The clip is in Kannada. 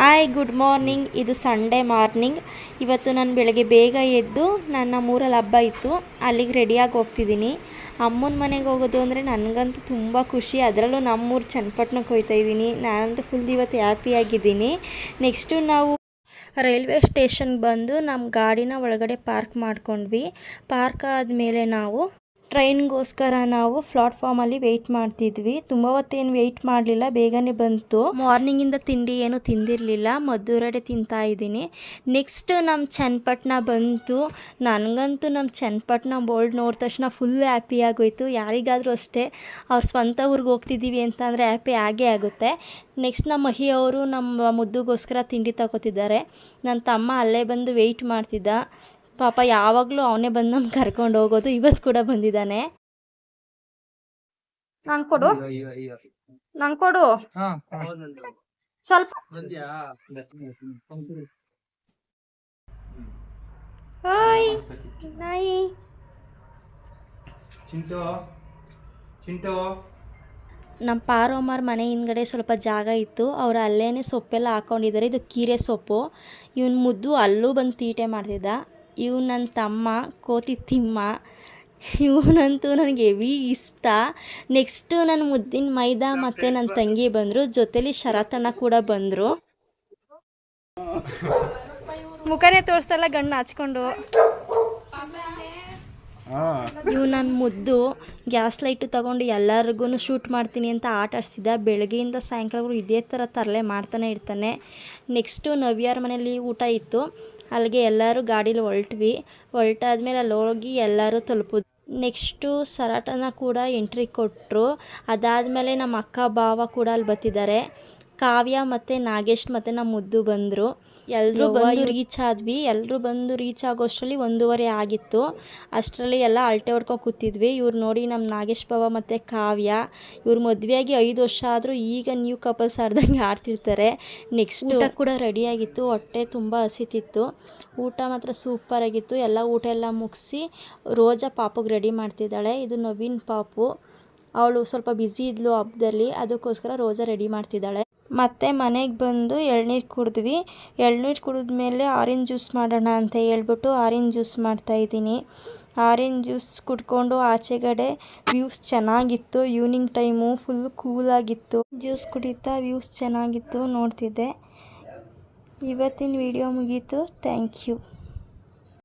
ಹಾಯ್ ಗುಡ್ ಮಾರ್ನಿಂಗ್ ಇದು ಸಂಡೇ ಮಾರ್ನಿಂಗ್ ಇವತ್ತು ನಾನು ಬೆಳಗ್ಗೆ ಬೇಗ ಎದ್ದು ನನ್ನ ಮೂರಲ್ಲಿ ಹಬ್ಬ ಇತ್ತು. ಅಲ್ಲಿಗೆ ರೆಡಿಯಾಗಿ ಹೋಗ್ತಿದ್ದೀನಿ ಅಮ್ಮನ ಮನೆಗೆ ಹೋಗೋದು ಅಂದರೆ ನನಗಂತೂ ತುಂಬ ಖುಷಿ. ಅದರಲ್ಲೂ ನಮ್ಮೂರು ಚನ್ನಪಟ್ಟಣಕ್ಕೆ ಹೋಗ್ತಾ ಇದ್ದೀನಿ ನಾನಂತೂ ಫುಲ್ ಇವತ್ತು ಹ್ಯಾಪಿಯಾಗಿದ್ದೀನಿ ನೆಕ್ಸ್ಟು ನಾವು ರೈಲ್ವೆ ಸ್ಟೇಷನ್ ಬಂದು ನಮ್ಮ ಗಾಡಿನ ಒಳಗಡೆ ಪಾರ್ಕ್ ಮಾಡ್ಕೊಂಡ್ವಿ. ಪಾರ್ಕ್ ಆದಮೇಲೆ ನಾವು ಟ್ರೈನ್ಗೋಸ್ಕರ ನಾವು ಪ್ಲಾಟ್ಫಾರ್ಮಲ್ಲಿ ವೆಯ್ಟ್ ಮಾಡ್ತಿದ್ವಿ. ತುಂಬ ಹೊತ್ತೇನು ವೆಯ್ಟ್ ಮಾಡಲಿಲ್ಲ, ಬೇಗನೆ ಬಂತು. ಮಾರ್ನಿಂಗಿಂದ ತಿಂಡಿ ಏನು ತಿಂದಿರಲಿಲ್ಲ, ಮದ್ದೂರಡೆ ತಿಂತಾ ಇದ್ದೀನಿ. ನೆಕ್ಸ್ಟ್ ನಮ್ಮ ಚನ್ನಪಟ್ಟಣ ಬಂತು. ನನಗಂತೂ ನಮ್ಮ ಚನ್ನಪಟ್ಟಣ ಬೋಲ್ಡ್ ನೋಡಿದ ತಕ್ಷಣ ಫುಲ್ ಹ್ಯಾಪಿ ಆಗೋಯ್ತು. ಯಾರಿಗಾದರೂ ಅಷ್ಟೇ ಅವ್ರ ಸ್ವಂತ ಊರಿಗೆ ಹೋಗ್ತಿದ್ದೀವಿ ಅಂತ ಅಂದರೆ ಹ್ಯಾಪಿ ಆಗೇ ಆಗುತ್ತೆ. ನೆಕ್ಸ್ಟ್ ನಮ್ಮ ಮಹಿ ಅವರು ನಮ್ಮ ಮುದ್ದುಗೋಸ್ಕರ ತಿಂಡಿ ತಗೋತಿದ್ದಾರೆ. ನನ್ನ ತಮ್ಮ ಅಲ್ಲೇ ಬಂದು ವೆಯ್ಟ್ ಮಾಡ್ತಿದ್ದ. ಪಾಪ ಯಾವಾಗಲೂ ಅವನೇ ಬಂದು ನಮ್ಗೆ ಕರ್ಕೊಂಡು ಹೋಗೋದು ಇವತ್ತು ಕೂಡ ಬಂದಿದ್ದಾನೆ. ನಂಗೆ ಕೊಡು. ನಂಗೆ ಕೊಡು. ಸ್ವಲ್ಪ. ಹಾಯ್. ನಾಯಿ. ಚಿಂಟು ಚಿಂಟು. ನಮ್ಮ ಪಾರೋಮ್ಮರ ಮನೆ ಹಿಂದ್ಗಡೆ ಸ್ವಲ್ಪ ಜಾಗ ಇತ್ತು. ಅವ್ರು ಅಲ್ಲೇ ಸೊಪ್ಪೆಲ್ಲ ಹಾಕೊಂಡಿದ್ದಾರೆ ಇದು ಕೀರೆ ಸೊಪ್ಪು. ಇವನು ಮುದ್ದು ಅಲ್ಲೂ ಬಂದು ತೀಟೆ ಮಾಡ್ತಿದ್ದ. ಇವ್ ನನ್ನ ತಮ್ಮ, ಕೋತಿ ತಿಮ್ಮ. ಇವನಂತೂ ನನಗೆ ಹೆವಿ ಇಷ್ಟ. ನೆಕ್ಸ್ಟು ನನ್ನ ಮುದ್ದಿನ ಮೈದಾ ಮತ್ತು ನನ್ನ ತಂಗಿ ಬಂದರು. ಜೊತೆಲಿ ಶರತಣ್ಣ ಕೂಡ ಬಂದರು. ಮುಖನೇ ತೋರಿಸ್ತಲ್ಲ ಗಣ್ಣು ಹಚ್ಕೊಂಡು. ಇವು ಮುದ್ದು ಗ್ಯಾಸ್ ಲೈಟು ತಗೊಂಡು ಎಲ್ಲರಿಗೂ ಶೂಟ್ ಮಾಡ್ತೀನಿ ಅಂತ ಆಟ ಆಡಿಸಿದ್ದ ಬೆಳಗ್ಗೆಯಿಂದ ಸಾಯಂಕಾಲವರೆಗೂ ಇದೇ ಥರ ತರಲೆ ಮಾಡ್ತಾನೆ ಇರ್ತಾನೆ. ನೆಕ್ಸ್ಟು ನವ್ಯಾರ ಮನೇಲಿ ಊಟ ಇತ್ತು. ಅಲ್ಲಿಗೆ ಎಲ್ಲರೂ ಗಾಡೀಲಿ ಹೊರಟ್ವಿ ಹೊರಟಾದ್ಮೇಲೆ ಅಲ್ಲಿ ಹೋಗಿ ಎಲ್ಲರೂ ತಲುಪುದು. ನೆಕ್ಸ್ಟು ಸರಾಟನ ಕೂಡ ಎಂಟ್ರಿ ಕೊಟ್ಟರು ಅದಾದಮೇಲೆ ನಮ್ಮ ಅಕ್ಕ, ಭಾವ ಕೂಡ ಅಲ್ಲಿ ಬರ್ತಿದ್ದಾರೆ. ಕಾವ್ಯ ಮತ್ತು ನಾಗೇಶ್ ಮತ್ತು ನಮ್ಮ ಮುದ್ದು ಬಂದರು ಎಲ್ಲರೂ ಬಂದು ರೀಚ್ ಆದ್ವಿ. ಎಲ್ಲರೂ ಬಂದು ರೀಚ್ ಆಗೋಷ್ಟರಲ್ಲಿ ಒಂದೂವರೆ ಆಗಿತ್ತು. ಅಷ್ಟರಲ್ಲಿ ಎಲ್ಲ ಅಲ್ಟೆ ಹೊಡ್ಕೊಂಡು ಕೂತಿದ್ವಿ. ಇವ್ರು ನೋಡಿ ನಮ್ಮ ನಾಗೇಶ್ ಪವ ಮತ್ತು ಕಾವ್ಯ ಇವ್ರು ಮದುವೆಯಾಗಿ ಐದು ವರ್ಷ ಆದರೂ ಈಗ ನ್ಯೂ ಕಪಲ್ಸ್ ಆಡ್ದಂಗೆ ಆಡ್ತಿರ್ತಾರೆ. ನೆಕ್ಸ್ಟ್ ಊಟ ಕೂಡ ರೆಡಿಯಾಗಿತ್ತು ಹೊಟ್ಟೆ ತುಂಬ ಹಸಿತಿತ್ತು. ಊಟ ಮಾತ್ರ ಸೂಪರಾಗಿತ್ತು ಎಲ್ಲ ಊಟ ಎಲ್ಲ ಮುಗಿಸಿ ರೋಜಾ ಪಾಪುಗೆ ರೆಡಿ ಮಾಡ್ತಿದ್ದಾಳೆ. ಇದು ನವೀನ್ ಪಾಪು. ಅವಳು ಸ್ವಲ್ಪ ಬ್ಯುಸಿ ಇದ್ಲು ಹಬ್ಬದಲ್ಲಿ, ಅದಕ್ಕೋಸ್ಕರ ರೋಜಾ ರೆಡಿ ಮಾಡ್ತಿದ್ದಾಳೆ. ಮತ್ತೆ ಮನೆಗೆ ಬಂದು ಎಳ್ನೀರು ಕುಡಿದ್ವಿ. ಎಳ್ನೀರು ಕುಡಿದ್ಮೇಲೆ ಆರೆಂಜ್ ಜ್ಯೂಸ್ ಮಾಡೋಣ ಅಂತ ಹೇಳ್ಬಿಟ್ಟು ಆರೆಂಜ್ ಜ್ಯೂಸ್ ಮಾಡ್ತಾಯಿದ್ದೀನಿ ಆರೆಂಜ್ ಜ್ಯೂಸ್ ಕುಡ್ಕೊಂಡು ಆಚೆಗಡೆ ವ್ಯೂಸ್ ಚೆನ್ನಾಗಿತ್ತು. ಈವ್ನಿಂಗ್ ಟೈಮು ಫುಲ್ ಕೂಲಾಗಿತ್ತು ಜ್ಯೂಸ್ ಕುಡಿತಾ ವ್ಯೂಸ್ ಚೆನ್ನಾಗಿತ್ತು, ನೋಡ್ತಿದ್ದೆ. ಇವತ್ತಿನ ವಿಡಿಯೋ ಮುಗೀತು. Thank you